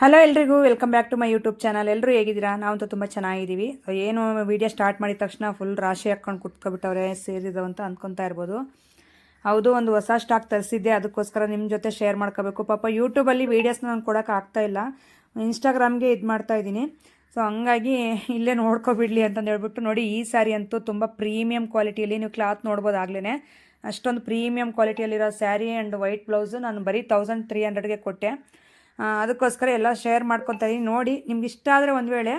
Hello ಎಲ್ರಿಗೂ welcome back to my YouTube channel ಎಲ್ಲರೂ ಹೇಗಿದ್ದೀರಾ? ನಾವಂತೂ ತುಂಬ ಚೆನ್ನಾಗಿದ್ದೀವಿ. ಏನು ವಿಡಿಯೋ ಸ್ಟಾರ್ಟ್ ಮಾಡಿದ ತಕ್ಷಣ ಫುಲ್ ರಾಶಿ ಹಾಕ್ಕೊಂಡು ಕುತ್ಕೊಬಿಟ್ಟವ್ರೆ, ಸೇರಿದವು ಅಂತ ಅಂದ್ಕೊತಾ ಇರ್ಬೋದು. ಹೌದು, ಒಂದು ಹೊಸ ಸ್ಟಾಕ್ ತರಿಸಿದ್ದೆ. ಅದಕ್ಕೋಸ್ಕರ ನಿಮ್ಮ ಜೊತೆ ಶೇರ್ ಮಾಡ್ಕೋಬೇಕು. ಪಾಪ ಯೂಟ್ಯೂಬಲ್ಲಿ ವೀಡಿಯೋಸ್ನ ನಾನು ಕೊಡೋಕೆ ಆಗ್ತಾ ಇಲ್ಲ. ಇನ್ಸ್ಟಾಗ್ರಾಮ್ಗೆ ಇದು ಮಾಡ್ತಾ ಇದ್ದೀನಿ. ಸೊ ಹಂಗಾಗಿ ಇಲ್ಲೇ ನೋಡ್ಕೊಬಿಡ್ಲಿ ಅಂತಂದು ಹೇಳ್ಬಿಟ್ಟು ನೋಡಿ, ಈ ಸ್ಯಾರಿ ಅಂತೂ ತುಂಬ ಪ್ರೀಮಿಯಂ ಕ್ವಾಲಿಟಿಯಲ್ಲಿ ನೀವು ಕ್ಲಾತ್ ನೋಡ್ಬೋದು ಆಗ್ಲೇ ಅಷ್ಟೊಂದು ಪ್ರೀಮಿಯಂ ಕ್ವಾಲಿಟಿಯಲ್ಲಿರೋ ಸ್ಯಾರಿ ಆ್ಯಂಡ್ ವೈಟ್ ಬ್ಲೌಸು ನಾನು ಬರೀ ತೌಸಂಡ್ ತ್ರೀ ಹಂಡ್ರೆಡ್ಗೆ ಕೊಟ್ಟೆ. ಅದಕ್ಕೋಸ್ಕರ ಎಲ್ಲ ಶೇರ್ ಮಾಡ್ಕೊತಾ ಇದ್ದೀನಿ. ನೋಡಿ, ನಿಮ್ಗೆ ಇಷ್ಟ ಆದರೆ ಒಂದು ವೇಳೆ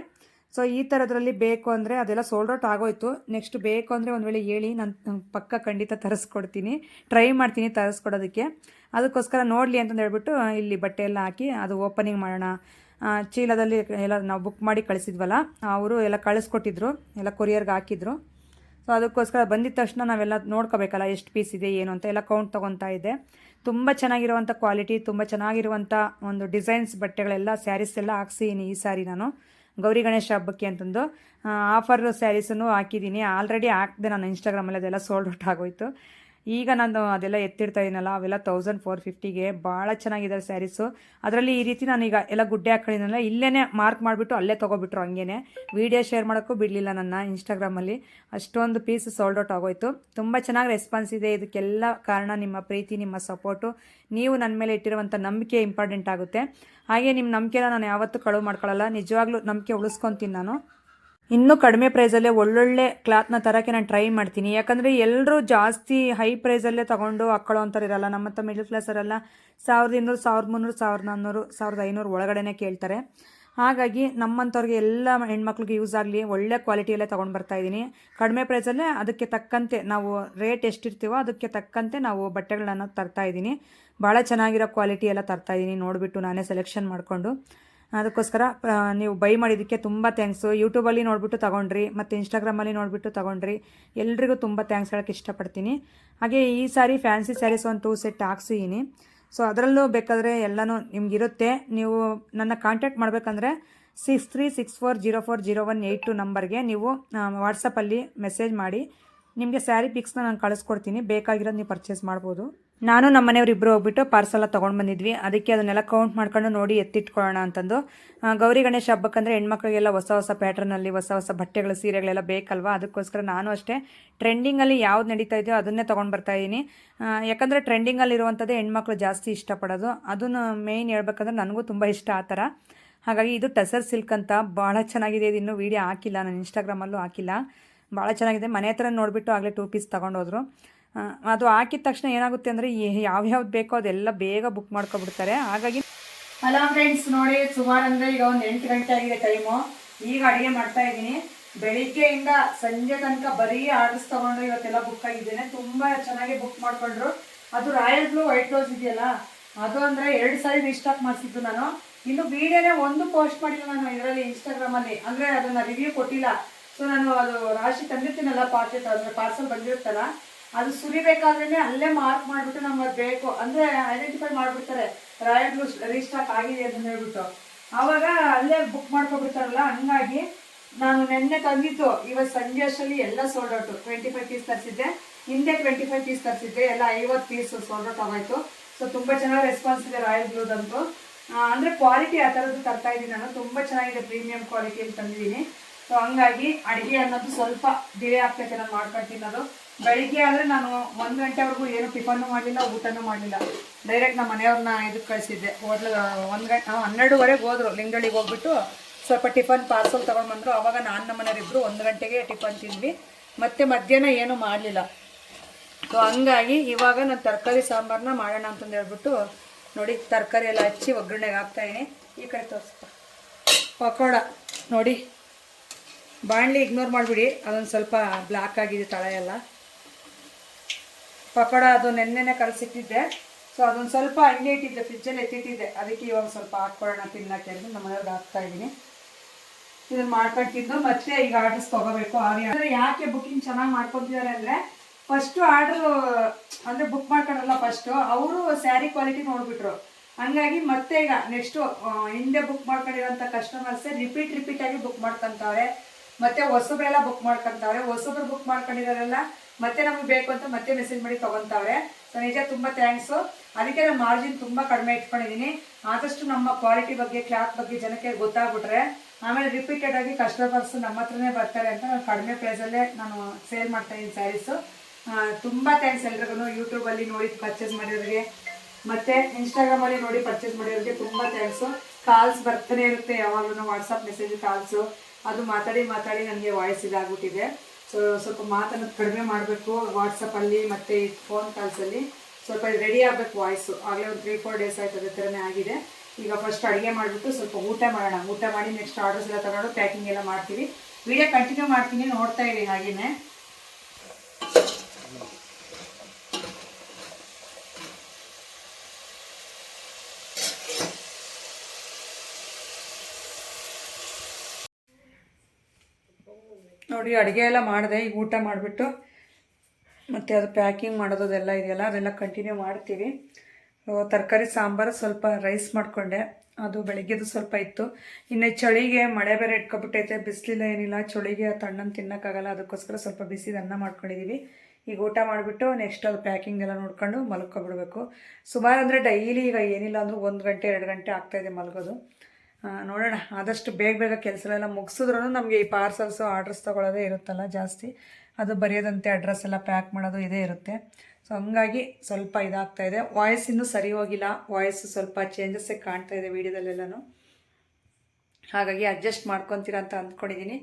ಸೊ ಈ ಥರದ್ರಲ್ಲಿ ಬೇಕು ಅಂದರೆ ಅದೆಲ್ಲ ಸೋಲ್ಡ್ ಔಟ್ ಆಗೋಯ್ತು. ನೆಕ್ಸ್ಟ್ ಬೇಕು ಅಂದರೆ ಒಂದು ವೇಳೆ ಹೇಳಿ, ನಾನು ಪಕ್ಕ ಖಂಡಿತ ತರಿಸ್ಕೊಡ್ತೀನಿ. ಟ್ರೈ ಮಾಡ್ತೀನಿ ತರಿಸ್ಕೊಡೋದಕ್ಕೆ. ಅದಕ್ಕೋಸ್ಕರ ನೋಡಲಿ ಅಂತಂದು ಹೇಳ್ಬಿಟ್ಟು ಇಲ್ಲಿ ಬಟ್ಟೆ ಎಲ್ಲ ಹಾಕಿ, ಅದು ಓಪನಿಂಗ್ ಮಾಡೋಣ. ಚೀಲದಲ್ಲಿ ಎಲ್ಲ ನಾವು ಬುಕ್ ಮಾಡಿ ಕಳಿಸಿದ್ವಲ್ಲ ಅವರು ಎಲ್ಲ ಕಳಿಸ್ಕೊಟ್ಟಿದ್ರು, ಎಲ್ಲ ಕೊರಿಯರ್ಗೆ ಹಾಕಿದ್ರು. ಸೊ ಅದಕ್ಕೋಸ್ಕರ ಬಂದಿದ ತಕ್ಷಣ ನಾವೆಲ್ಲ ನೋಡ್ಕೋಬೇಕಲ್ಲ, ಎಷ್ಟು ಪೀಸ್ ಇದೆ, ಏನು ಅಂತ ಎಲ್ಲ ಕೌಂಟ್ ತೊಗೊತಾ ಇದ್ದೆ. ತುಂಬ ಚೆನ್ನಾಗಿರುವಂಥ ಕ್ವಾಲಿಟಿ ತುಂಬ ಚೆನ್ನಾಗಿರುವಂಥ ಒಂದು ಡಿಸೈನ್ಸ್ ಬಟ್ಟೆಗಳೆಲ್ಲ ಸ್ಯಾರೀಸ್ ಎಲ್ಲ ಹಾಕ್ಸಿದ್ದೀನಿ ಈ ಸಾರಿ ನಾನು. ಗೌರಿ ಗಣೇಶ ಹಬ್ಬಕ್ಕೆ ಅಂತಂದು. ಆಫರ್ ಸ್ಯಾರೀಸನ್ನು ಹಾಕಿದ್ದೀನಿ ಆಲ್ರೆಡಿ ಹಾಕಿದೆ ನಾನು ಇನ್ಸ್ಟಾಗ್ರಾಮಲ್ಲಿ ಅದೆಲ್ಲ ಸೋಲ್ಡ್ ಔಟ್ ಆಗೋಯ್ತು. ಈಗ ನಾನು ಅದೆಲ್ಲ ಎತ್ತಿಡ್ತಾ ಇದ್ದೀನಲ್ಲ ಅವೆಲ್ಲ ತೌಸಂಡ್ ಫೋರ್ ಫಿಫ್ಟಿಗೆ ಭಾಳ ಚೆನ್ನಾಗಿದೆ ಸ್ಯಾರೀಸು. ಅದರಲ್ಲಿ ಈ ರೀತಿ ನಾನೀಗ ಎಲ್ಲ ಗುಡ್ಡೆ ಹಾಕೊಂಡಿದ್ದೆನಲ್ಲ ಇಲ್ಲೇ ಮಾರ್ಕ್ ಮಾಡಿಬಿಟ್ಟು ಅಲ್ಲೇ ತೊಗೊಬಿಟ್ರು ಹಂಗೇನೆ. ವೀಡಿಯೋ ಶೇರ್ ಮಾಡೋಕ್ಕೂ ಬಿಡಲಿಲ್ಲ ನನ್ನ ಇನ್ಸ್ಟಾಗ್ರಾಮಲ್ಲಿ ಅಷ್ಟೊಂದು ಪೀಸ್ ಸೋಲ್ಡ್ ಔಟ್ ಆಗೋಯ್ತು. ತುಂಬ ಚೆನ್ನಾಗಿ ರೆಸ್ಪಾನ್ಸ್ ಇದೆ. ಇದಕ್ಕೆಲ್ಲ ಕಾರಣ ನಿಮ್ಮ ಪ್ರೀತಿ, ನಿಮ್ಮ ಸಪೋರ್ಟು ನೀವು ನನ್ನ ಮೇಲೆ ಇಟ್ಟಿರುವಂಥ ನಂಬಿಕೆ ಇಂಪಾರ್ಟೆಂಟ್ ಆಗುತ್ತೆ. ಹಾಗೆ ನಿಮ್ಮ ನಂಬಿಕೆನ ನಾನು ಯಾವತ್ತೂ ಕಳುವು ಮಾಡ್ಕೊಳ್ಳಲ್ಲ ನಿಜವಾಗ್ಲೂ ನಂಬಿಕೆ ಉಳಿಸ್ಕೊತೀನಿ ನಾನು. ಇನ್ನೂ ಕಡಿಮೆ ಪ್ರೈಸಲ್ಲೇ ಒಳ್ಳೊಳ್ಳೆ ಕ್ಲಾತ್ನ ತರೋಕ್ಕೆ ನಾನು ಟ್ರೈ ಮಾಡ್ತೀನಿ. ಯಾಕಂದರೆ ಎಲ್ಲರೂ ಜಾಸ್ತಿ ಹೈ ಪ್ರೈಸಲ್ಲೇ ತೊಗೊಂಡು ಹಾಕ್ಕೊಳ್ಳೋ ಅಂಥವ್ರು ಇರಲ್ಲ. ಹತ್ರ ಮಿಡಲ್ ಕ್ಲಾಸರೆಲ್ಲ ಸಾವಿರದ ಇನ್ನೂರು ಸಾವಿರದ ಮುನ್ನೂರು, ಸಾವಿರದ ನಾನ್ನೂರು ಸಾವಿರದ ಐನೂರು ಒಳಗಡೆನೇ ಕೇಳ್ತಾರೆ. ಹಾಗಾಗಿ ನಮ್ಮಂಥವ್ರಿಗೆ ಎಲ್ಲ ಹೆಣ್ಮಕ್ಳಿಗೆ ಯೂಸ್ ಆಗಲಿ, ಒಳ್ಳೆ ಕ್ವಾಲಿಟಿಯಲ್ಲೇ ತೊಗೊಂಡು ಬರ್ತಾ ಇದ್ದೀನಿ. ಕಡಿಮೆ ಪ್ರೈಸಲ್ಲೇ ಅದಕ್ಕೆ ತಕ್ಕಂತೆ ನಾವು ರೇಟ್ ಎಷ್ಟಿರ್ತೀವೋ ಅದಕ್ಕೆ ತಕ್ಕಂತೆ ನಾವು ಬಟ್ಟೆಗಳನ್ನು ತರ್ತಾ ಇದ್ದೀನಿ. ಭಾಳ ಚೆನ್ನಾಗಿರೋ ಕ್ವಾಲಿಟಿ ಎಲ್ಲ ತರ್ತಾ ಇದ್ದೀನಿ. ನೋಡಿಬಿಟ್ಟು ನಾನೇ ಸೆಲೆಕ್ಷನ್ ಮಾಡಿಕೊಂಡು. ಅದಕ್ಕೋಸ್ಕರ ನೀವು ಬೈ ಮಾಡಿದ್ದಕ್ಕೆ ತುಂಬ ಥ್ಯಾಂಕ್ಸು ಯೂಟ್ಯೂಬಲ್ಲಿ ನೋಡಿಬಿಟ್ಟು ತಗೊಂಡ್ರಿ, ಮತ್ತು ಇನ್ಸ್ಟಾಗ್ರಾಮಲ್ಲಿ ನೋಡಿಬಿಟ್ಟು ತಗೊಂಡ್ರಿ. ಎಲ್ರಿಗೂ ತುಂಬ ಥ್ಯಾಂಕ್ಸ್ ಹೇಳೋಕ್ಕೆ ಇಷ್ಟಪಡ್ತೀನಿ. ಹಾಗೆ ಈ ಸಾರಿ ಫ್ಯಾನ್ಸಿ ಸ್ಯಾರೀಸ್ ಒಂದು ಟೂ ಸೆಟ್ ಹಾಕ್ಸಿದ್ದೀನಿ ಸೊ ಅದರಲ್ಲೂ ಬೇಕಾದರೆ ಎಲ್ಲನೂ ನಿಮಗಿರುತ್ತೆ. ನೀವು ನನ್ನ ಕಾಂಟ್ಯಾಕ್ಟ್ ಮಾಡಬೇಕಂದ್ರೆ six three six four zero four zero one eight two ನಂಬರ್ಗೆ ನೀವು ವಾಟ್ಸಪ್ಪಲ್ಲಿ ಮೆಸೇಜ್ ಮಾಡಿ, ನಿಮಗೆ ಸ್ಯಾರಿ ಪಿಕ್ಸ್ನ ನಾನು ಕಳಿಸ್ಕೊಡ್ತೀನಿ. ಬೇಕಾಗಿರೋದು ನೀವು ಪರ್ಚೇಸ್ ಮಾಡ್ಬೋದು. ನಾನು ನಮ್ಮ ಮನೆಯವ್ರು ಇಬ್ಬರು ಹೋಗ್ಬಿಟ್ಟು ಪಾರ್ಸೆಲ್ಲ ತೊಗೊಂಡು ಬಂದಿದ್ವಿ. ಅದಕ್ಕೆ ಅದನ್ನೆಲ್ಲ ಕೌಂಟ್ ಮಾಡ್ಕೊಂಡು ನೋಡಿ ಎತ್ತಿಟ್ಕೊಳ್ಳೋಣ ಅಂತಂದು. ಗೌರಿ ಗಣೇಶ ಹಬ್ಬಕ್ಕಂದ್ರೆ ಹೆಣ್ಮಕ್ಳಿಗೆಲ್ಲ ಹೊಸ ಹೊಸ ಪ್ಯಾಟ್ರನಲ್ಲಿ ಹೊಸ ಹೊಸ ಬಟ್ಟೆಗಳು, ಸೀರೆಗಳೆಲ್ಲ ಬೇಕಲ್ವಾ? ಅದಕ್ಕೋಸ್ಕರ ನಾನು ಅಷ್ಟೇ ಟ್ರೆಂಡಿಂಗಲ್ಲಿ ಯಾವ್ದು ನಡೀತಾ ಇದೆಯೋ ಅದನ್ನೇ ತೊಗೊಂಡು ಬರ್ತಾ ಇದ್ದೀನಿ. ಯಾಕಂದರೆ ಟ್ರೆಂಡಿಂಗಲ್ಲಿ ಇರುವಂಥದ್ದೇ ಹೆಣ್ಮಕ್ಳು ಜಾಸ್ತಿ ಇಷ್ಟಪಡೋದು. ಅದನ್ನು ಮೇಯ್ನ್ ಹೇಳ್ಬೇಕಂದ್ರೆ ನನಗೂ ತುಂಬ ಇಷ್ಟ ಆ ಥರ. ಹಾಗಾಗಿ ಇದು ಟಸರ್ ಸಿಲ್ಕ್ ಅಂತ ಭಾಳ ಚೆನ್ನಾಗಿದೆ. ಇದು ಇನ್ನೂ ವೀಡಿಯೋ ಹಾಕಿಲ್ಲ, ನಾನು ಇನ್ಸ್ಟಾಗ್ರಾಮಲ್ಲೂ ಹಾಕಿಲ್ಲ. ಭಾಳ ಚೆನ್ನಾಗಿದೆ. ಮನೆ ಹತ್ರ ನೋಡಿಬಿಟ್ಟು ಆಗಲೇ ಟೂ ಪೀಸ್ ತೊಗೊಂಡೋದ್ರು ಅದು ಹಾಕಿದ ತಕ್ಷಣ ಏನಾಗುತ್ತೆ ಅಂದರೆ ಯಾವ್ಯಾವ್ದು ಬೇಕೋ ಅದೆಲ್ಲ ಬೇಗ ಬುಕ್ ಮಾಡ್ಕೊಬಿಡ್ತಾರೆ. ಹಾಗಾಗಿ ಹಲೋ ಫ್ರೆಂಡ್ಸ್ ನೋಡಿ ಸುಮಾರು ಅಂದರೆ ಈಗ ಒಂದು ಎಂಟು ಗಂಟೆ ಆಗಿದೆ ಟೈಮು ಈಗ ಅಡುಗೆ ಮಾಡ್ತಾ ಇದ್ದೀನಿ. ಬೆಳಿಗ್ಗೆಯಿಂದ ಸಂಜೆ ತನಕ ಬರೀ ಆರ್ಡರ್ಸ್ ತೊಗೊಂಡು ಇವತ್ತೆಲ್ಲ ಬುಕ್ ಆಗಿದ್ದೇನೆ. ತುಂಬ ಚೆನ್ನಾಗಿ ಬುಕ್ ಮಾಡಿಕೊಂಡ್ರು. ಅದು ರಾಯಲ್ ಬ್ಲೂ ವೈಟ್ ರೋಸ್ ಇದೆಯಲ್ಲ, ಅದು ಅಂದರೆ ಎರಡು ಸಾರಿ ರಿಸ್ಟಾಕ್ ಮಾಡಿಸಿದ್ದು ನಾನು. ಇನ್ನು ವಿಡಿಯೋನೇ ಒಂದು ಪೋಸ್ಟ್ ಮಾಡಿಲ್ಲ ನಾನು ಇದರಲ್ಲಿ ಇನ್ಸ್ಟಾಗ್ರಾಮಲ್ಲಿ ಅಂದರೆ ಅದನ್ನು ರಿವ್ಯೂ ಕೊಟ್ಟಿಲ್ಲ. ಸೊ ನಾನು ಅದು ರಾಶಿ ತಂದಿರ್ತೀನಲ್ಲ ಪಾಕೆಟ್ ಅಂದರೆ ಪಾರ್ಸಲ್ ಬಂದಿರುತ್ತಲ್ಲ ಅದು ಸುರಿಬೇಕಾದ್ರೆ ಅಲ್ಲೇ ಮಾರ್ಕ್ ಮಾಡಿಬಿಟ್ಟು ನಮ್ಗೆ ಅದು ಬೇಕು. ಅಂದರೆ ಐಡೆಂಟಿಫೈ ಮಾಡ್ಬಿಡ್ತಾರೆ ರಾಯಲ್ ಬ್ಲೂ ರೀಸ್ಟಾಕ್ ಆಗಿದೆ ಅಂತ ಹೇಳ್ಬಿಟ್ಟು. ಆವಾಗ ಅಲ್ಲೇ ಬುಕ್ ಮಾಡ್ಕೊಬಿಡ್ತಾರಲ್ಲ, ಹಂಗಾಗಿ ನಾನು ನಿನ್ನೆ ತಂದಿತ್ತು ಇವತ್ತು ಸಂಜೆ ಅಷ್ಟರಲ್ಲಿ ಎಲ್ಲ sold out twenty five piece ತರಿಸಿದ್ದೆ. ಹಿಂದೆ ಟ್ವೆಂಟಿ ಫೈವ್ ಪೀಸ್ ತರಿಸಿದ್ದೆ, ಎಲ್ಲ ಐವತ್ತು ಪೀಸ್ ಸೋಲ್ಡ್ ಔಟ್ ಆಗೋಯ್ತು. ಸೊ ತುಂಬ ಚೆನ್ನಾಗಿ ರೆಸ್ಪಾನ್ಸ್ ಇದೆ ರಾಯಲ್ ಬ್ಲೂದಂತೂ ಅಂದರೆ ಕ್ವಾಲಿಟಿ ಆ ಥರದ್ದು ತರ್ತಾ ಇದ್ದೀನಿ ನಾನು. ತುಂಬ ಚೆನ್ನಾಗಿದೆ ಪ್ರೀಮಿಯಂ ಕ್ವಾಲಿಟಿಯಲ್ಲಿ ತಂದಿದ್ದೀನಿ. ಸೊ ಹಂಗಾಗಿ ಅಡುಗೆ ಅನ್ನೋದು ಸ್ವಲ್ಪ ಡಿಲೇ ಆಗ್ತೈತೆ ನಾನು ಮಾಡ್ಕೊಂಡು ಅದು ಬೆಳಿಗ್ಗೆ ಆದರೆ ನಾನು ಒಂದು ಗಂಟೆವರೆಗೂ ಏನು ಟಿಫನ್ನು ಮಾಡಲಿಲ್ಲ, ಊಟನೂ ಮಾಡಲಿಲ್ಲ. ಡೈರೆಕ್ಟ್ ನಮ್ಮ ಮನೆಯವ್ರನ್ನ ಇದಕ್ಕೆ ಕಳಿಸಿದ್ದೆ. ಹೋಟ್ಲ್ ಒಂದು ಗಂಟೆ ಹನ್ನೆರಡುವರೆಗೆ ಹೋದರು. ಲಿಂಗಳಿಗೆ ಹೋಗ್ಬಿಟ್ಟು ಸ್ವಲ್ಪ ಟಿಫನ್ ಪಾರ್ಸಲ್ ತೊಗೊಂಡ್ಬಂದರು ಅವಾಗ ನಾನು ನಮ್ಮ ಮನೆಯವರಿಬ್ಬರು ಒಂದು ಗಂಟೆಗೆ ಟಿಫನ್ ತಿಂದ್ವಿ. ಮತ್ತು ಮಧ್ಯಾಹ್ನ ಏನೂ ಮಾಡಲಿಲ್ಲ. ಸೊ ಹಂಗಾಗಿ ಇವಾಗ ನಾನು ತರಕಾರಿ ಸಾಂಬಾರನ್ನ ಮಾಡೋಣ ಅಂತಂದು ಹೇಳ್ಬಿಟ್ಟು ನೋಡಿ ತರಕಾರಿ ಎಲ್ಲ ಹಚ್ಚಿ ಒಗ್ಗರಣೆಗೆ ಹಾಕ್ತಾಯಿನಿ ಈ ಕಡೆ ತೋರಿಸ್ಪ ಪಕೋಡ. ನೋಡಿ. ಬಾಣಲಿ ಇಗ್ನೋರ್ ಮಾಡಿಬಿಡಿ. ಅದೊಂದು ಸ್ವಲ್ಪ ಬ್ಲ್ಯಾಕ್ ಆಗಿದೆ ತಳ ಎಲ್ಲ. ಪಕೋಡ ಅದು ನೆನ್ನೆನೆ ಕಲಸಿಟ್ಟಿದ್ದೆ. ಸೊ ಅದೊಂದು ಸ್ವಲ್ಪ ಹಂಗೆ ಇಟ್ಟಿದ್ದೆ ಫ್ರಿಜ್ಜಲ್ಲಿ ಎತ್ತಿಟ್ಟಿದ್ದೆ. ಅದಕ್ಕೆ ಇವಾಗ ಸ್ವಲ್ಪ ಹಾಕ್ಕೊಳ್ಳೋಣ ತಿನ್ನಕ್ಕೆ ಅಂತ ನಮ್ಮ ಮನೆಯವ್ರಿಗೆ ಹಾಕ್ತಾ ಇದ್ದೀನಿ. ಇದನ್ನ ಮಾಡ್ಕೊಂಡು ಮತ್ತೆ ಈಗ ಆರ್ಡರ್ಸ್ ತಗೋಬೇಕು ಅಂದರೆ ಯಾಕೆ ಬುಕಿಂಗ್ ಚೆನ್ನಾಗಿ ಮಾಡ್ಕೊತಿದ್ದಾರೆ ಅಂದರೆ ಫಸ್ಟು ಆರ್ಡ್ರು ಅಂದರೆ ಬುಕ್ ಮಾಡ್ಕೊಳಲ್ಲ ಫಸ್ಟು ಅವರು ಸ್ಯಾರಿ ಕ್ವಾಲಿಟಿ ನೋಡ್ಬಿಟ್ರು. ಹಂಗಾಗಿ ಮತ್ತೆ ಈಗ ನೆಕ್ಸ್ಟು ಹಿಂದೆ ಬುಕ್ ಮಾಡ್ಕೊಂಡಿರೋಂಥ ಕಸ್ಟಮರ್ಸೇ ರಿಪೀಟ್ ರಿಪೀಟಾಗಿ ಬುಕ್ ಮಾಡ್ಕೊಂತವ್ರೆ. ಮತ್ತೆ ಹೊಸಬ್ರೆಲ್ಲ ಬುಕ್ ಮಾಡ್ಕೊತಾವ್ರೆ. ಹೊಸಬ್ರು ಬುಕ್ ಮಾಡ್ಕೊಂಡಿರೋರೆಲ್ಲ ಮತ್ತೆ ನಮಗೆ ಬೇಕು ಅಂತ ಮತ್ತೆ ಮೆಸೇಜ್ ಮಾಡಿ ತಗೊಂತವ್ರೆ. ಸೊ ನಿಜ ತುಂಬಾ ಥ್ಯಾಂಕ್ಸು ಅದಕ್ಕೆ ನಾನು ಮಾರ್ಜಿನ್ ತುಂಬ ಕಡಿಮೆ ಇಟ್ಕೊಂಡಿದ್ದೀನಿ ಆದಷ್ಟು ನಮ್ಮ ಕ್ವಾಲಿಟಿ ಬಗ್ಗೆ ಕ್ಲಾತ್ ಬಗ್ಗೆ ಜನಕ್ಕೆ ಗೊತ್ತಾಗ್ಬಿಟ್ರೆ, ಆಮೇಲೆ ರಿಪೀಟೆಡ್ ಆಗಿ ಕಸ್ಟಮರ್ಸ್ ನಮ್ಮ ಹತ್ರನೇ ಬರ್ತಾರೆ ಅಂತ ನಾನು ಕಡಿಮೆ ಪ್ರೈಸಲ್ಲೇ ನಾನು ಸೇಲ್ ಮಾಡ್ತಾ ಇದ್ದೀನಿ ಸ್ಯಾರೀಸು ತುಂಬ ಥ್ಯಾಂಕ್ಸ್ ಎಲ್ರಿಗೂ ಯೂಟ್ಯೂಬಲ್ಲಿ ನೋಡಿ ಪರ್ಚೇಸ್ ಮಾಡಿರೋರಿಗೆ ಮತ್ತೆ ಇನ್ಸ್ಟಾಗ್ರಾಮಲ್ಲಿ ನೋಡಿ ಪರ್ಚೇಸ್ ಮಾಡಿರೋರಿಗೆ ತುಂಬಾ ಥ್ಯಾಂಕ್ಸು ಕಾಲ್ಸ್ ಬರ್ತಾನೆ ಇರುತ್ತೆ ಯಾವಾಗಲೂ ವಾಟ್ಸಪ್ ಮೆಸೇಜ್ ಕಾಲ್ಸು ಅದು ಮಾತಾಡಿ ಮಾತಾಡಿ ನನಗೆ ವಾಯ್ಸ್ ಇದಾಗ್ಬಿಟ್ಟಿದೆ. ಸೊ ಸ್ವಲ್ಪ ಮಾತನ್ನು ಕಡಿಮೆ ಮಾಡಬೇಕು ವಾಟ್ಸಪ್ಪಲ್ಲಿ ಮತ್ತು ಫೋನ್ ಕಾಲ್ಸಲ್ಲಿ ಸ್ವಲ್ಪ ರೆಡಿ ಆಗಬೇಕು ವಾಯ್ಸು ಆಗಲೇ ಒಂದು ತ್ರೀ ಫೋರ್ ಡೇಸ್ ಆಯ್ತು ಅದೇ ಥರನೇ ಆಗಿದೆ. ಈಗ ಫಸ್ಟ್ ಅಡುಗೆ ಮಾಡಿಬಿಟ್ಟು ಸ್ವಲ್ಪ ಊಟ ಮಾಡೋಣ. ಊಟ ಮಾಡಿ ನೆಕ್ಸ್ಟ್ ಆರ್ಡರ್ಸ್ ಎಲ್ಲ ತಗೊಂಡು ಪ್ಯಾಕಿಂಗ್ ಎಲ್ಲ ಮಾಡ್ತೀವಿ. ವಿಡಿಯೋ ಕಂಟಿನ್ಯೂ ಮಾಡ್ತೀನಿ, ನೋಡ್ತಾ ಇರಿ ಹಾಗೇನೆ. ನೋಡಿ, ಅಡುಗೆ ಎಲ್ಲ ಮಾಡಿದೆ, ಈಗ ಊಟ ಮಾಡಿಬಿಟ್ಟು ಮತ್ತು ಅದು ಪ್ಯಾಕಿಂಗ್ ಮಾಡೋದೆಲ್ಲ ಇದೆಯಲ್ಲ, ಅದೆಲ್ಲ ಕಂಟಿನ್ಯೂ ಮಾಡ್ತೀವಿ. ತರಕಾರಿ, ಸಾಂಬಾರು ಸ್ವಲ್ಪ ರೈಸ್ ಮಾಡಿಕೊಂಡೆ. ಅದು ಬೆಳಗ್ಗೆದು ಸ್ವಲ್ಪ ಇತ್ತು. ಇನ್ನು ಚಳಿಗೆ ಮಳೆ ಬೇರೆ ಇಟ್ಕೊಬಿಟ್ಟೈತೆ, ಬಿಸಿಲಿಲ್ಲ ಏನಿಲ್ಲ, ಚಳಿಗೆ ತಣ್ಣನ್ನು ತಿನ್ನೋಕ್ಕಾಗಲ್ಲ, ಅದಕ್ಕೋಸ್ಕರ ಸ್ವಲ್ಪ ಬಿಸಿ ಅನ್ನ ಮಾಡ್ಕೊಂಡಿದ್ದೀವಿ ಈಗ ಊಟ ಮಾಡಿಬಿಟ್ಟು ನೆಕ್ಸ್ಟ್ ಅದು ಪ್ಯಾಕಿಂಗ್ ಎಲ್ಲ ನೋಡ್ಕೊಂಡು ಮಲ್ಕೊಬಿಡ್ಬೇಕು. ಸುಮಾರು ಅಂದರೆ ಡೈಲಿ ಈಗ ಏನಿಲ್ಲ ಅಂದರೂ ಒಂದು ಗಂಟೆ, ಎರಡು ಗಂಟೆ ಆಗ್ತಾಯಿದೆ ಮಲಗೋದು. ನೋಡೋಣ. ಆದಷ್ಟು ಬೇಗ ಬೇಗ ಕೆಲಸಗಳೆಲ್ಲ ಮುಗಿಸಿದ್ರೂ ನಮಗೆ ಈ ಪಾರ್ಸಲ್ಸು ಆರ್ಡ್ರಸ್ ತೊಗೊಳ್ಳೋದೇ ಇರುತ್ತಲ್ಲ ಜಾಸ್ತಿ. ಅದು ಬರೆಯೋದಂತೆ ಅಡ್ರೆಸ್ ಎಲ್ಲ ಪ್ಯಾಕ್ ಮಾಡೋದು ಇದೇ ಇರುತ್ತೆ. ಸೊ ಹಂಗಾಗಿ ಸ್ವಲ್ಪ ಇದಾಗ್ತಾ ಇದೆ. ವಾಯ್ಸ್ ಇನ್ನೂ ಸರಿ ಹೋಗಿಲ್ಲ. ವಾಯ್ಸ್ ಸ್ವಲ್ಪ ಚೇಂಜಸ್ಸೇ ಕಾಣ್ತಾ ಇದೆ ವೀಡಿಯೋದಲ್ಲೆಲ್ಲನೂ. ಹಾಗಾಗಿ ಅಡ್ಜಸ್ಟ್ ಮಾಡ್ಕೊತೀರ ಅಂತ ಅಂದ್ಕೊಂಡಿದ್ದೀನಿ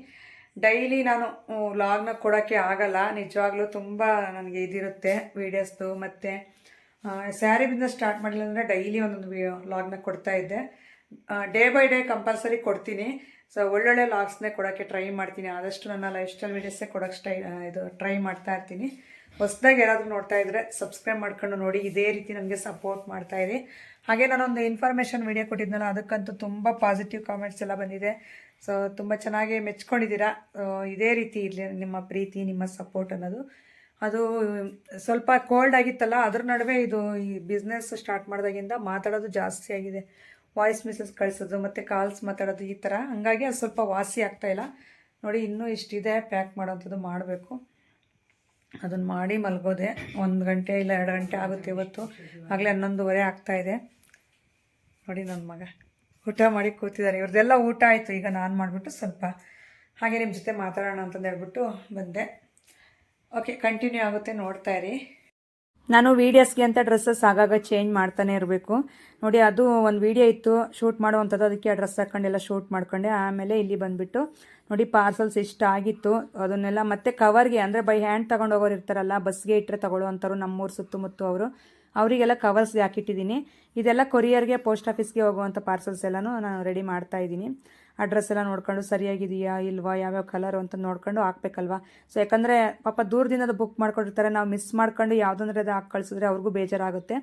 ಡೈಲಿ ನಾನು ವ್ಲಾಗ್ನ ಕೊಡೋಕ್ಕೆ ಆಗಲ್ಲ. ನಿಜವಾಗ್ಲೂ ತುಂಬ ನನಗೆ ಇದಿರುತ್ತೆ ವೀಡಿಯೋಸ್ದು ಮತ್ತು ಸ್ಯಾರಿ ಬಿಸ್ನೆಸ್ ಸ್ಟಾರ್ಟ್ ಮಾಡಲಿಲ್ಲ ಅಂದರೆ ಡೈಲಿ ಒಂದೊಂದು ವ್ಲಾಗ್ನ ಕೊಡ್ತಾ ಇದ್ದೆ. ಡೇ ಬೈ ಡೇ ಕಂಪಲ್ಸರಿ ಕೊಡ್ತೀನಿ. ಸೊ ಒಳ್ಳೊಳ್ಳೆ ಲಾಗ್ಸ್ನೇ ಕೊಡೋಕ್ಕೆ ಟ್ರೈ ಮಾಡ್ತೀನಿ. ಆದಷ್ಟು ನನ್ನ ಲೈಫ್ ಸ್ಟೈಲ್ ವೀಡಿಯೋಸೇ ಕೊಡೋಕ್ಕೆ ಸ್ಟೈ ಇದು ಟ್ರೈ ಮಾಡ್ತಾ ಇರ್ತೀನಿ. ಹೊಸ್ದಾಗಿ ಯಾರಾದರೂ ನೋಡ್ತಾ ಇದ್ದರೆ ಸಬ್ಸ್ಕ್ರೈಬ್ ಮಾಡ್ಕೊಂಡು ನೋಡಿ. ಇದೇ ರೀತಿ ನನಗೆ ಸಪೋರ್ಟ್ ಮಾಡ್ತಾ ಇದೆ. ಹಾಗೆ ನಾನೊಂದು ಇನ್ಫಾರ್ಮೇಷನ್ ವೀಡಿಯೋ ಕೊಟ್ಟಿದ್ನಲ್ಲ, ಅದಕ್ಕಂತೂ ತುಂಬ ಪಾಸಿಟಿವ್ ಕಾಮೆಂಟ್ಸ್ ಎಲ್ಲ ಬಂದಿದೆ. ಸೊ ತುಂಬ ಚೆನ್ನಾಗಿ ಮೆಚ್ಕೊಂಡಿದ್ದೀರಾ? ಇದೇ ರೀತಿ ಇರಲಿ, ನಿಮ್ಮ ಪ್ರೀತಿ, ನಿಮ್ಮ ಸಪೋರ್ಟ್ ಅನ್ನೋದು. ಅದು ಸ್ವಲ್ಪ ಕೋಲ್ಡ್ ಆಗಿತ್ತಲ್ಲ, ಅದ್ರ ನಡುವೆ ಇದು ಈ ಬಿಸ್ನೆಸ್ ಸ್ಟಾರ್ಟ್ ಮಾಡಿದಾಗಿಂದ ಮಾತಾಡೋದು ಜಾಸ್ತಿ ಆಗಿದೆ. ವಾಯ್ಸ್ ಮೆಸೇಜ್ ಕಳಿಸೋದು, ಮತ್ತು ಕಾಲ್ಸ್ ಮಾತಾಡೋದು ಈ ಥರ. ಹಂಗಾಗಿ ಅದು ಸ್ವಲ್ಪ ವಾಸಿ ಆಗ್ತಾ ಇಲ್ಲ. ನೋಡಿ, ಇನ್ನೂ ಇಷ್ಟಿದೆ ಪ್ಯಾಕ್ ಮಾಡೋವಂಥದ್ದು ಮಾಡಬೇಕು. ಅದನ್ನು ಮಾಡಿ ಮಲಗೋದೆ. ಒಂದು ಗಂಟೆ ಇಲ್ಲ ಎರಡು ಗಂಟೆ ಆಗುತ್ತೆ ಇವತ್ತು. ಆಗಲೇ ಹನ್ನೊಂದುವರೆ ಆಗ್ತಾಯಿದೆ ನೋಡಿ ನನ್ನ ಮಗ. ಊಟ ಮಾಡಿ ಕೂತಿದ್ದಾರೆ. ಇವ್ರದ್ದೆಲ್ಲ ಊಟ ಆಯಿತು. ಈಗ ನಾನು ಮಾಡಿಬಿಟ್ಟು ಸ್ವಲ್ಪ ಹಾಗೆ ನಿಮ್ಮ ಜೊತೆ ಮಾತಾಡೋಣ ಅಂತಂದು ಹೇಳ್ಬಿಟ್ಟು ಬಂದೆ. ಓಕೆ ಕಂಟಿನ್ಯೂ ಆಗುತ್ತೆ. ನೋಡ್ತಾ ನಾನು ವೀಡಿಯೋಸ್ಗೆ ಅಂತ ಡ್ರೆಸ್ಸಸ್ ಆಗಾಗ ಚೇಂಜ್ ಮಾಡ್ತಾನೆ ಇರಬೇಕು. ನೋಡಿ, ಅದು ಒಂದು ವೀಡಿಯೋ ಇತ್ತು ಶೂಟ್ ಮಾಡುವಂಥದ್ದು, ಅದಕ್ಕೆ ಆ ಡ್ರೆಸ್ ಹಾಕ್ಕೊಂಡೆಲ್ಲ ಶೂಟ್ ಮಾಡ್ಕೊಂಡೆ. ಆಮೇಲೆ ಇಲ್ಲಿ ಬಂದುಬಿಟ್ಟು, ನೋಡಿ ಪಾರ್ಸಲ್ಸ್ ಇಷ್ಟ ಆಗಿತ್ತು. ಅದನ್ನೆಲ್ಲ ಮತ್ತೆ ಕವರ್ಗೆ ಅಂದರೆ ಬೈ ಹ್ಯಾಂಡ್ ತೊಗೊಂಡು ಹೋಗೋರು ಇರ್ತಾರಲ್ಲ ಬಸ್ಗೆ ಇಟ್ಟರೆ ತಗೊಳ್ಳೋವಂಥವ್ರು ನಮ್ಮೂರು ಸುತ್ತಮುತ್ತ ಅವರು. ಅವರಿಗೆಲ್ಲ ಕವರ್ಸ್ಗೆ ಹಾಕಿಟ್ಟಿದ್ದೀನಿ. ಇದೆಲ್ಲ ಕೊರಿಯರ್ಗೆ ಪೋಸ್ಟ್ ಆಫೀಸ್ಗೆ ಹೋಗುವಂಥ ಪಾರ್ಸಲ್ಸ್ ಎಲ್ಲನೂ ನಾನು ರೆಡಿ ಮಾಡ್ತಾ ಇದ್ದೀನಿ. ಅಡ್ರೆಸ್ ಎಲ್ಲ ನೋಡ್ಕೊಂಡು ಸರಿಯಾಗಿದೆಯಾ, ಇಲ್ವಾ, ಯಾವ್ಯಾವ ಕಲರ್ ಅಂತ ನೋಡ್ಕೊಂಡು ಹಾಕ್ಬೇಕಲ್ವಾ? ಸೊ ಯಾಕಂದರೆ ಪಾಪ ದೂರದಿಂದ ಅದು ಬುಕ್ ಮಾಡ್ಕೊಂಡಿರ್ತಾರೆ ನಾವು ಮಿಸ್ ಮಾಡ್ಕೊಂಡು ಯಾವುದಂದ್ರೆ ಅದು ಹಾಕಿ ಕಳಿಸಿದ್ರೆ ಅವ್ರಿಗೂ ಬೇಜಾರಾಗುತ್ತೆ.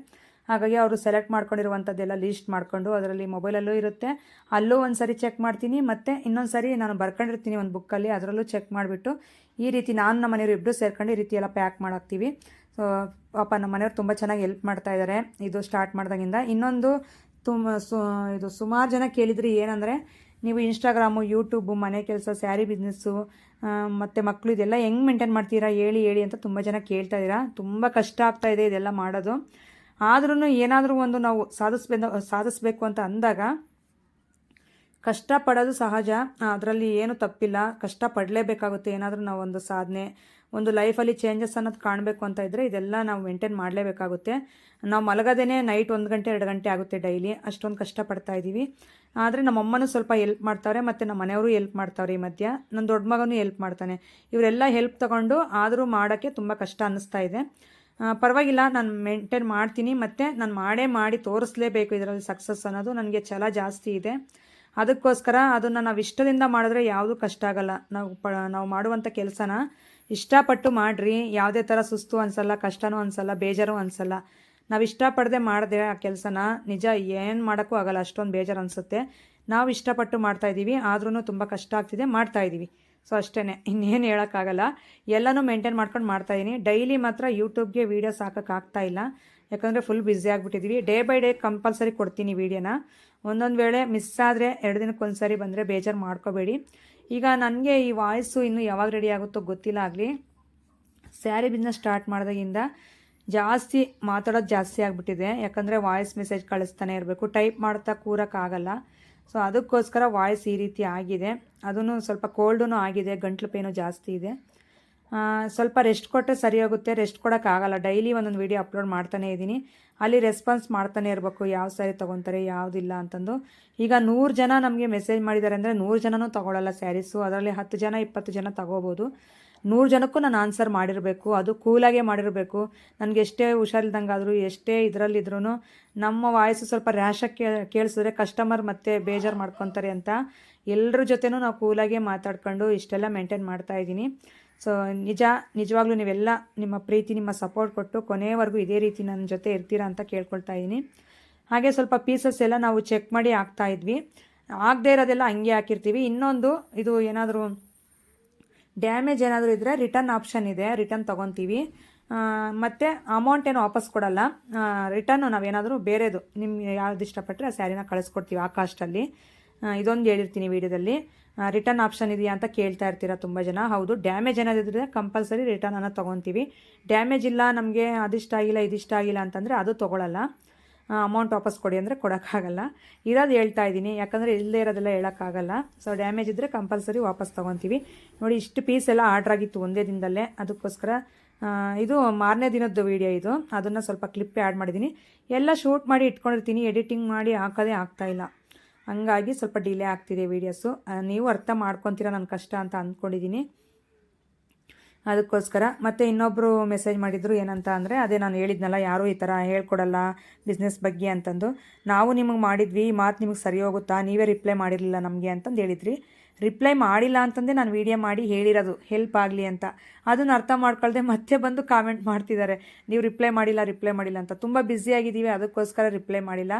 ಹಾಗಾಗಿ ಅವರು ಸೆಲೆಕ್ಟ್ ಮಾಡ್ಕೊಂಡಿರುವಂಥದ್ದೆಲ್ಲ ಲೀಸ್ಟ್ ಮಾಡಿಕೊಂಡು ಅದರಲ್ಲಿ ಮೊಬೈಲಲ್ಲೂ ಇರುತ್ತೆ. ಅಲ್ಲೂ ಒಂದು ಸರಿ ಚೆಕ್ ಮಾಡ್ತೀನಿ, ಮತ್ತು ಇನ್ನೊಂದು ಸರಿ ನಾನು ಬರ್ಕೊಂಡಿರ್ತೀನಿ ಒಂದು ಬುಕ್ಕಲ್ಲಿ ಅದರಲ್ಲೂ ಚೆಕ್ ಮಾಡಿಬಿಟ್ಟು ಈ ರೀತಿ ನಾನು ನಮ್ಮ ಮನೆಯವರು ಇಬ್ಬರು ಸೇರ್ಕೊಂಡು ಈ ರೀತಿ ಎಲ್ಲ ಪ್ಯಾಕ್ ಮಾಡಾಕ್ತೀವಿ. ಸೊ ಪಾಪ ನಮ್ಮ ಮನೆಯವ್ರು ತುಂಬ ಚೆನ್ನಾಗಿ ಹೆಲ್ಪ್ ಮಾಡ್ತಾ ಇದ್ದಾರೆ ಇದು ಸ್ಟಾರ್ಟ್ ಮಾಡಿದಾಗಿಂದ. ಇನ್ನೊಂದು ತುಂಬ ಸು, ಇದು ಸುಮಾರು ಜನ ಕೇಳಿದ್ರಿ ಏನಂದರೆ ನೀವು ಇನ್ಸ್ಟಾಗ್ರಾಮು ಯೂಟ್ಯೂಬು ಮನೆ ಕೆಲಸ, ಸ್ಯಾರಿ ಬಿಸ್ನೆಸ್ಸು ಮತ್ತು ಮಕ್ಕಳು ಇದೆಲ್ಲ ಹೆಂಗೆ ಮೇಂಟೈನ್ ಮಾಡ್ತೀರಾ, ಹೇಳಿ ಹೇಳಿ ಅಂತ ತುಂಬ ಜನ ಕೇಳ್ತಾ ಇದ್ದೀರಾ. ತುಂಬ ಕಷ್ಟ ಆಗ್ತಾ ಇದೆ ಇದೆಲ್ಲ ಮಾಡೋದು. ಆದ್ರೂ ಏನಾದರೂ ಒಂದು ನಾವು ಸಾಧಿಸ್ಬೇಕು ಸಾಧಿಸ್ಬೇಕು ಅಂತ ಅಂದಾಗ ಕಷ್ಟಪಡೋದು ಸಹಜ. ಅದರಲ್ಲಿ ಏನು ತಪ್ಪಿಲ್ಲ. ಕಷ್ಟಪಡಲೇಬೇಕಾಗುತ್ತೆ ಏನಾದರೂ ನಾವು ಒಂದು ಸಾಧನೆ ಒಂದು ಲೈಫಲ್ಲಿ ಚೇಂಜಸ್ ಅನ್ನೋದು ಕಾಣಬೇಕು ಅಂತ ಇದ್ದರೆ ಇದೆಲ್ಲ ನಾವು ಮೇಂಟೈನ್ ಮಾಡಲೇಬೇಕಾಗುತ್ತೆ. ನಾವು ಮಲಗೋದೇ ನೈಟ್ ಒಂದು ಗಂಟೆ, ಎರಡು ಗಂಟೆ ಆಗುತ್ತೆ ಡೈಲಿ ಅಷ್ಟೊಂದು ಕಷ್ಟಪಡ್ತಾ ಇದ್ದೀವಿ ಆದರೆ ನಮ್ಮಮ್ಮನೂ ಸ್ವಲ್ಪ ಹೆಲ್ಪ್ ಮಾಡ್ತಾರೆ ಮತ್ತು ನಮ್ಮ ಮನೆಯವರು ಹೆಲ್ಪ್ ಮಾಡ್ತಾವ್ರೆ ಈ ಮಧ್ಯ. ನನ್ನ ದೊಡ್ಡ ಮಗನೂ ಹೆಲ್ಪ್ ಮಾಡ್ತಾನೆ. ಇವರೆಲ್ಲ ಹೆಲ್ಪ್ ತಗೊಂಡು ಆದರೂ ಮಾಡೋಕ್ಕೆ ತುಂಬ ಕಷ್ಟ ಅನ್ನಿಸ್ತಾ ಇದೆ. ಪರವಾಗಿಲ್ಲ, ನಾನು ಮೇಂಟೈನ್ ಮಾಡ್ತೀನಿ. ಮತ್ತು ನಾನು ಮಾಡೇ ಮಾಡಿ ತೋರಿಸ್ಲೇಬೇಕು ಇದರಲ್ಲಿ ಸಕ್ಸಸ್ ಅನ್ನೋದು ನನಗೆ ಛಲ ಜಾಸ್ತಿ ಇದೆ. ಅದಕ್ಕೋಸ್ಕರ ಅದನ್ನು ನಾವು ಇಷ್ಟದಿಂದ ಮಾಡಿದ್ರೆ ಯಾವುದೂ ಕಷ್ಟ ಆಗಲ್ಲ. ನಾವು ಪ, ನಾವು ಮಾಡುವಂಥ ಕೆಲಸನ. ಇಷ್ಟಪಟ್ಟು ಮಾಡಿರಿ. ಯಾವುದೇ ಥರ ಸುಸ್ತು ಅನಿಸಲ್ಲ, ಕಷ್ಟನೂ ಅನಿಸಲ್ಲ, ಬೇಜಾರು ಅನಿಸಲ್ಲ. ನಾವು ಇಷ್ಟಪಡದೆ ಮಾಡಿದೆ ಆ ಕೆಲಸನ. ನಿಜ ಏನು ಮಾಡೋಕ್ಕೂ ಆಗಲ್ಲ, ಅಷ್ಟೊಂದು ಬೇಜಾರು ಅನಿಸುತ್ತೆ. ನಾವು ಇಷ್ಟಪಟ್ಟು ಮಾಡ್ತಾಯಿದ್ದೀವಿ ಆದ್ರೂ ತುಂಬ ಕಷ್ಟ ಆಗ್ತಿದೆ ಮಾಡ್ತಾಯಿದ್ದೀವಿ ಸೊ ಅಷ್ಟೇ ಇನ್ನೇನು ಹೇಳೋಕ್ಕಾಗಲ್ಲ. ಎಲ್ಲನೂ ಮೇಂಟೈನ್ ಮಾಡ್ಕೊಂಡು ಮಾಡ್ತಾಯಿದ್ದೀನಿ ಡೈಲಿ ಮಾತ್ರ ಯೂಟ್ಯೂಬ್ಗೆ ವೀಡಿಯೋಸ್ ಹಾಕೋಕ್ಕಾಗ್ತಾ ಇಲ್ಲ. ಯಾಕಂದರೆ ಫುಲ್ ಬ್ಯುಸಿ ಆಗಿಬಿಟ್ಟಿದ್ದೀವಿ ಡೇ ಬೈ ಡೇ ಕಂಪಲ್ಸರಿ ಕೊಡ್ತೀನಿ ವೀಡಿಯೋನ ಒಂದೊಂದು ವೇಳೆ ಮಿಸ್ ಆದರೆ ಎರಡು ದಿನಕ್ಕೆ ಒಂದು ಸರಿ ಬಂದರೆ ಬೇಜಾರು ಮಾಡ್ಕೋಬೇಡಿ. ಈಗ ನನಗೆ ಈ ವಾಯ್ಸು ಇನ್ನೂ ಯಾವಾಗ ರೆಡಿ ಆಗುತ್ತೋ ಗೊತ್ತಿಲ್ಲ ಆಗಲಿ. ಸ್ಯಾರಿ ಬಿಸ್ನೆಸ್ ಸ್ಟಾರ್ಟ್ ಮಾಡಿದಾಗಿಂದ ಜಾಸ್ತಿ ಮಾತಾಡೋದು ಜಾಸ್ತಿ ಆಗಿಬಿಟ್ಟಿದೆ. ಯಾಕಂದರೆ ವಾಯ್ಸ್ ಮೆಸೇಜ್ ಕಳಿಸ್ತಾನೆ ಇರಬೇಕು. ಟೈಪ್ ಮಾಡ್ತಾ ಕೂರೋಕ್ಕಾಗಲ್ಲ ಸೊ ಅದಕ್ಕೋಸ್ಕರ ವಾಯ್ಸ್ ಈ ರೀತಿ ಆಗಿದೆ. ಅದೂ ಸ್ವಲ್ಪ ಕೋಲ್ಡೂ ಆಗಿದೆ. ಗಂಟ್ಲು ಪೇನು ಜಾಸ್ತಿ ಇದೆ. ಸ್ವಲ್ಪ ರೆಸ್ಟ್ ಕೊಟ್ಟರೆ ಸರಿ ಹೋಗುತ್ತೆ ರೆಸ್ಟ್ ಕೊಡೋಕ್ಕಾಗಲ್ಲ ಡೈಲಿ ಒಂದೊಂದು ವೀಡಿಯೋ ಅಪ್ಲೋಡ್ ಮಾಡ್ತಾನೇ ಇದ್ದೀನಿ. ಅಲ್ಲಿ ರೆಸ್ಪಾನ್ಸ್ ಮಾಡ್ತಾನೆ ಇರಬೇಕು, ಯಾವ ಸ್ಯಾರಿ ತೊಗೊತಾರೆ, ಯಾವುದಿಲ್ಲ ಅಂತಂದು. ಈಗ ನೂರು ಜನ ನಮಗೆ ಮೆಸೇಜ್ ಮಾಡಿದ್ದಾರೆ ಅಂದರೆ ನೂರು ಜನನೂ ತೊಗೊಳಲ್ಲ ಸ್ಯಾರೀಸು ಅದರಲ್ಲಿ ಹತ್ತು ಜನ, ಇಪ್ಪತ್ತು ಜನ ತೊಗೋಬೋದು. ನೂರು ಜನಕ್ಕೂ ನಾನು ಆನ್ಸರ್ ಮಾಡಿರಬೇಕು, ಅದು ಕೂಲಾಗೆ ಮಾಡಿರಬೇಕು. ನನಗೆ ಎಷ್ಟೇ ಹುಷಾರಿಲ್ದಂಗಾದರೂ, ಎಷ್ಟೇ ಇದರಲ್ಲಿದ್ರೂ ನಮ್ಮ ವಾಯ್ಸು ಸ್ವಲ್ಪ ರ್ಯಾಶಾಗಿ ಕೇಳಿಸಿದ್ರೆ ಕಸ್ಟಮರ್ ಮತ್ತೆ ಬೇಜಾರು ಮಾಡ್ಕೊತಾರೆ ಅಂತ ಎಲ್ಲರ ಜೊತೆನೂ ನಾವು ಕೂಲಾಗೆ ಮಾತಾಡ್ಕೊಂಡು ಇಷ್ಟೆಲ್ಲ ಮೇಂಟೈನ್ ಮಾಡ್ತಾ ಇದ್ದೀನಿ. ಸೊ ನಿಜ, ನಿಜವಾಗ್ಲೂ ನೀವೆಲ್ಲ ನಿಮ್ಮ ಪ್ರೀತಿ, ನಿಮ್ಮ ಸಪೋರ್ಟ್ ಕೊಟ್ಟು ಕೊನೆಯವರೆಗೂ ಇದೇ ರೀತಿ ನನ್ನ ಜೊತೆ ಇರ್ತೀರಾ ಅಂತ ಕೇಳ್ಕೊಳ್ತಾ ಇದ್ದೀನಿ. ಹಾಗೆ ಸ್ವಲ್ಪ ಪೀಸಸ್ ಎಲ್ಲ ನಾವು ಚೆಕ್ ಮಾಡಿ ಹಾಕ್ತಾ ಇದ್ವಿ. ಆಗದೇ ಇರೋದೆಲ್ಲ ಹಂಗೆ ಹಾಕಿರ್ತೀವಿ. ಇನ್ನೊಂದು, ಇದು ಏನಾದರೂ ಡ್ಯಾಮೇಜ್ ಏನಾದರೂ ಇದ್ದರೆ ರಿಟರ್ನ್ ಆಪ್ಷನ್ ಇದೆ. ರಿಟರ್ನ್ ತೊಗೊತೀವಿ. ಮತ್ತು ಅಮೌಂಟ್ ಏನು ವಾಪಸ್ ಕೊಡಲ್ಲ. ರಿಟರ್ನು ನಾವೇನಾದರೂ ಬೇರೆದು ನಿಮ್ಗೆ ಯಾವ್ದು ಇಷ್ಟಪಟ್ಟರೆ ಆ ಸ್ಯಾರಿನ ಕಳಿಸ್ಕೊಡ್ತೀವಿ ಆ ಕಾಸ್ಟಲ್ಲಿ ಇದೊಂದು ಹೇಳಿರ್ತೀನಿ ವಿಡಿಯೋದಲ್ಲಿ. ರಿಟರ್ನ್ ಆಪ್ಷನ್ ಇದೆಯಾ ಅಂತ ಕೇಳ್ತಾ ಇರ್ತೀರಾ ತುಂಬ ಜನ. ಹೌದು ಡ್ಯಾಮೇಜ್ ಏನಾದಿದ್ರೆ ಕಂಪಲ್ಸರಿ ರಿಟರ್ನ್ ಅನ್ನು ತೊಗೊತೀವಿ. ಡ್ಯಾಮೇಜ್ ಇಲ್ಲ, ನಮಗೆ ಅದಿಷ್ಟ ಆಗಿಲ್ಲ, ಇದಿಷ್ಟ ಆಗಿಲ್ಲ ಅಂತಂದರೆ ಅದು ತೊಗೊಳಲ್ಲ. ಅಮೌಂಟ್ ವಾಪಸ್ ಕೊಡಿ ಅಂದರೆ ಕೊಡೋಕ್ಕಾಗಲ್ಲ. ಇರೋದು ಹೇಳ್ತಾ ಇದ್ದೀನಿ, ಯಾಕಂದರೆ ಇಲ್ಲದೇ ಇರೋದೆಲ್ಲ ಹೇಳೋಕ್ಕಾಗಲ್ಲ. ಸೊ ಡ್ಯಾಮೇಜ್ ಇದ್ದರೆ ಕಂಪಲ್ಸರಿ ವಾಪಸ್ ತೊಗೊತೀವಿ. ನೋಡಿ, ಇಷ್ಟು ಪೀಸ್ ಎಲ್ಲ ಆರ್ಡ್ರ್ ಆಗಿತ್ತು ಒಂದೇ ದಿನದಲ್ಲೇ. ಅದಕ್ಕೋಸ್ಕರ ಇದು ಮಾರನೇ ದಿನದ್ದು ವೀಡಿಯೋ ಇದು. ಅದನ್ನು ಸ್ವಲ್ಪ ಕ್ಲಿಪ್ ಆ್ಯಡ್ ಮಾಡಿದ್ದೀನಿ. ಎಲ್ಲ ಶೂಟ್ ಮಾಡಿ ಇಟ್ಕೊಂಡಿರ್ತೀನಿ ಎಡಿಟಿಂಗ್ ಮಾಡಿ ಹಾಕೋದೇ ಆಗ್ತಾಯಿಲ್ಲ ಹಂಗಾಗಿ ಸ್ವಲ್ಪ ಡಿಲೇ ಆಗ್ತಿದೆ ವೀಡಿಯೋಸು ನೀವು ಅರ್ಥ ಮಾಡ್ಕೊತೀರ ನನ್ನ ಕಷ್ಟ ಅಂತ ಅಂದ್ಕೊಂಡಿದ್ದೀನಿ ಅದಕ್ಕೋಸ್ಕರ ಮತ್ತು ಇನ್ನೊಬ್ಬರು ಮೆಸೇಜ್ ಮಾಡಿದ್ರು ಏನಂತ ಅಂದರೆ, ಅದೇ ನಾನು ಹೇಳಿದ್ನಲ್ಲ, ಯಾರೂ ಈ ಥರ ಹೇಳ್ಕೊಡಲ್ಲ ಬಿಸ್ನೆಸ್ ಬಗ್ಗೆ ಅಂತಂದು. ನಾವು ನಿಮಗೆ ಮಾಡಿದ್ವಿ ಮಾತು ನಿಮಗೆ ಸರಿ ಹೋಗುತ್ತಾ, ನೀವೇ ರಿಪ್ಲೈ ಮಾಡಿರಲಿಲ್ಲ ನಮಗೆ ಅಂತಂದು ಹೇಳಿದ್ರಿ. ರಿಪ್ಲೈ ಮಾಡಿಲ್ಲ ಅಂತಂದೇ ನಾನು ವೀಡಿಯೋ ಮಾಡಿ ಹೇಳಿರೋದು ಹೆಲ್ಪ್ ಆಗಲಿ ಅಂತ. ಅದನ್ನ ಅರ್ಥ ಮಾಡ್ಕೊಳ್ದೆ ಮತ್ತೆ ಬಂದು ಕಾಮೆಂಟ್ ಮಾಡ್ತಿದ್ದಾರೆ ನೀವು ರಿಪ್ಲೈ ಮಾಡಿಲ್ಲ ರಿಪ್ಲೈ ಮಾಡಿಲ್ಲ ಅಂತ. ತುಂಬ ಬ್ಯುಸಿಯಾಗಿದ್ದೀವಿ ಅದಕ್ಕೋಸ್ಕರ ರಿಪ್ಲೈ ಮಾಡಿಲ್ಲ.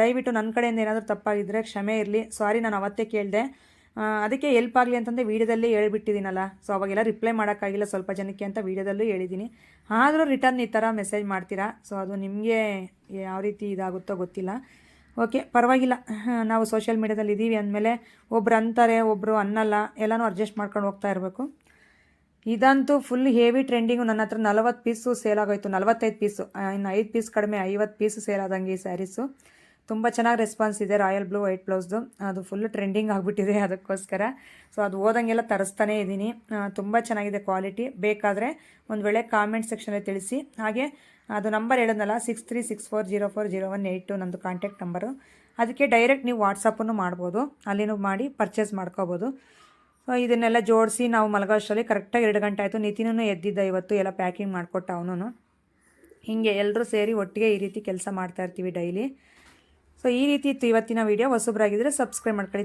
ದಯವಿಟ್ಟು ನನ್ನ ಕಡೆಯಿಂದ ಏನಾದರೂ ತಪ್ಪಾಗಿದ್ದರೆ ಕ್ಷಮೆ ಇರಲಿ. ಸಾರಿ ನಾನು ಅವತ್ತೇ ಕೇಳಿದೆ. ಅದಕ್ಕೆ ಹೆಲ್ಪ್ ಆಗಲಿ ಅಂತಂದರೆ ವೀಡಿಯೋದಲ್ಲೇ ಹೇಳ್ಬಿಟ್ಟಿದ್ದೀನಲ್ಲ ಸೊ ಅವಾಗೆಲ್ಲ ರಿಪ್ಲೈ ಮಾಡೋಕ್ಕಾಗಿಲ್ಲ ಸ್ವಲ್ಪ ಜನಕ್ಕೆ ಅಂತ ವೀಡಿಯೋದಲ್ಲೂ ಹೇಳಿದ್ದೀನಿ ಆದರೂ ರಿಟರ್ನ್ ಈ ಥರ ಮೆಸೇಜ್ ಮಾಡ್ತೀರಾ? ಸೊ ಅದು ನಿಮಗೆ ಯಾವ ರೀತಿ ಇದಾಗುತ್ತೋ ಗೊತ್ತಿಲ್ಲ. ಓಕೆ ಪರವಾಗಿಲ್ಲ. ನಾವು ಸೋಷಿಯಲ್ ಮೀಡ್ಯಾದಲ್ಲಿ ಇದ್ದೀವಿ ಅಂದಮೇಲೆ ಒಬ್ರು ಅಂತಾರೆ ಒಬ್ಬರು ಅನ್ನಲ್ಲ, ಎಲ್ಲನೂ ಅಡ್ಜಸ್ಟ್ ಮಾಡ್ಕೊಂಡು ಹೋಗ್ತಾ ಇರಬೇಕು. ಇದಂತೂ ಫುಲ್ ಹೆವಿ ಟ್ರೆಂಡಿಂಗು ನನ್ನ ಹತ್ರ ನಲವತ್ತು ಪೀಸು ಸೇಲ್ ಆಗೋಯ್ತು. ನಲವತ್ತೈದು ಪೀಸು ಇನ್ನು ಐದು ಪೀಸ್ ಕಡಿಮೆ ಐವತ್ತು ಪೀಸು ಸೇಲ್ ಆದಂಗೆ ಈ ಸ್ಯಾರೀಸು ತುಂಬ ಚೆನ್ನಾಗಿ ರೆಸ್ಪಾನ್ಸ್ ಇದೆ ರಾಯಲ್ ಬ್ಲೂ ವೈಟ್ ಬ್ಲೌಸ್ದು ಅದು ಫುಲ್ ಟ್ರೆಂಡಿಂಗ್ ಆಗಿಬಿಟ್ಟಿದೆ ಅದಕ್ಕೋಸ್ಕರ. ಸೊ ಅದು ಓದಂಗೆಲ್ಲ ತರಿಸ್ತಾನೇ ಇದ್ದೀನಿ ತುಂಬ ಚೆನ್ನಾಗಿದೆ ಕ್ವಾಲಿಟಿ ಬೇಕಾದರೆ ಒಂದು ವೇಳೆ ಕಾಮೆಂಟ್ ಸೆಕ್ಷನಲ್ಲಿ ತಿಳಿಸಿ. ಹಾಗೆ, ಅದು ನಂಬರ್ ಹೇಳಿದ್ನಲ್ಲ six three six four zero four zero one eight two ನಂದು ಕಾಂಟ್ಯಾಕ್ಟ್ ನಂಬರು ಅದಕ್ಕೆ ಡೈರೆಕ್ಟ್ ನೀವು ವಾಟ್ಸಪ್ಪನ್ನು ಮಾಡ್ಬೋದು. ಅಲ್ಲಿನೂ ಮಾಡಿ ಪರ್ಚೇಸ್ ಮಾಡ್ಕೋಬೋದು. ಸೊ ಇದನ್ನೆಲ್ಲ ಜೋಡಿಸಿ ನಾವು ಮಲಗೋ ಅಷ್ಟರಲ್ಲಿ ಕರೆಕ್ಟಾಗಿ ಎರಡು ಗಂಟೆ ಆಯಿತು. ನಿತಿನೂ ಎದ್ದಿದ್ದ ಇವತ್ತು, ಎಲ್ಲ ಪ್ಯಾಕಿಂಗ್ ಮಾಡಿಕೊಟ್ಟ ಅವನು ಹೀಗೆ ಎಲ್ಲರೂ ಸೇರಿ ಒಟ್ಟಿಗೆ ಈ ರೀತಿ ಕೆಲಸ ಮಾಡ್ತಾ ಇರ್ತೀವಿ ಡೈಲಿ ಸೊ ಈ ರೀತಿ ಇತ್ತು ಇವತ್ತಿನ ವೀಡಿಯೋ ಹೊಸಬ್ರಾಗಿದ್ದರೆ ಸಬ್ಸ್ಕ್ರೈಬ್ ಮಾಡ್ಕೊಳ್ಳಿ.